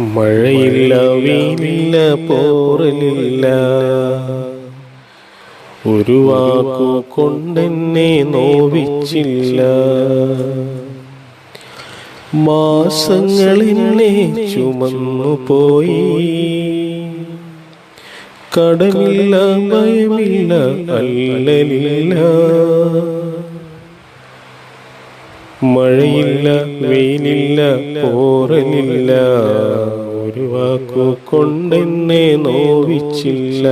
മഴയില്ല വെയിലില്ല പോറലില്ല. ഒരു വാക്കു കൊണ്ടെന്നെ നോവിച്ചില്ല. മാസങ്ങളെന്നെ ചുമന്നു പോയി. കടമില്ല ഭയമില്ല അല്ലലില്ല. മഴയില്ല വെയിലില്ല പോറലില്ല. ഒരു വാക്കു കൊണ്ടെന്നെ നോവിച്ചില്ല.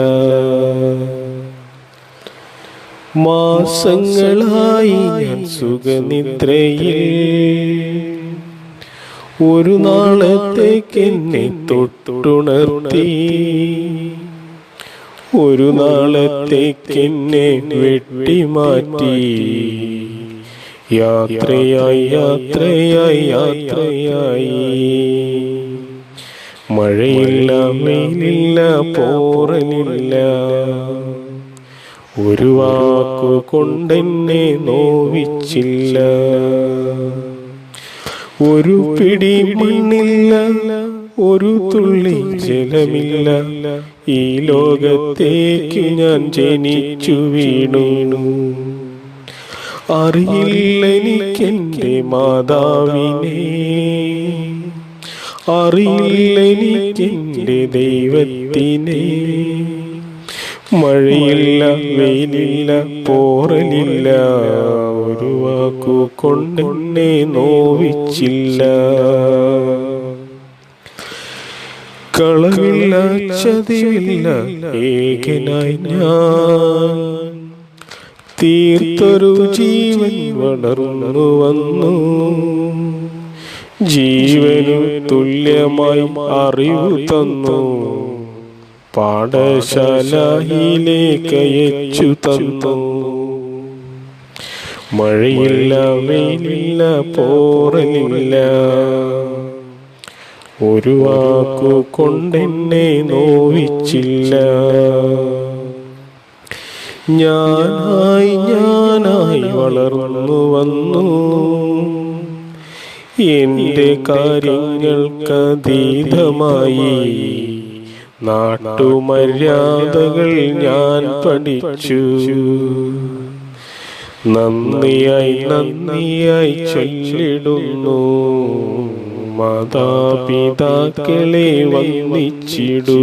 മാസങ്ങളായി ഞാൻ സുഖനിദ്രയിൽ ഒരു നാളത്തേക്ക് എന്നെ തൊട്ടുണർത്തി. ഒരു നാളത്തേക്ക് എന്നെ വെട്ടിമാറ്റി. യാത്രയായി യാത്രയായി യാത്രയായി. മഴയില്ല വെയിലില്ല പോറലില്ല ഒരു വാക്കു കൊണ്ടെന്നെ നോവിച്ചില്ല. ഒരു പിടി മണ്ണില്ല ഒരു തുള്ളി ജലമില്ല. ഈ ലോകത്തേക്ക് ഞാൻ ജനിച്ചു വീണു. അറിയില്ല എനിക്കെന്റെ മാതാവിനെ. അറിയില്ല എനിക്കെന്റെ ദൈവത്തിനെ. മഴയില്ല വെയിലില്ല പോറലില്ല. ഒരു വാക്കു കൊണ്ടെന്നെ നോവിച്ചില്ല. കളവില്ല ചതിവില്ല ഏകനായി ഞാൻ. തീർത്തൊരു ജീവൻ വളർന്നു വന്നു. ജീവനു തുല്യമായി അറിവ് തന്നു. പാഠശാലയിലേക്ക് അയച്ചു തന്നു. മഴയില്ല വെയിലില്ല പോറലില്ല. ഒരു വാക്കു കൊണ്ടെന്നെ നോവിച്ചില്ല. ഞാനായി ഞാനായി വളർന്നു വന്നു. എന്റെ കാര്യങ്ങൾക്കതീതമായി നാട്ടുമര്യാദകൾ ഞാൻ പഠിച്ചു. നന്ദിയായി നന്ദിയായി ചൊല്ലിടുന്നു. മാതാപിതാക്കളെ വന്നിച്ചിടൂ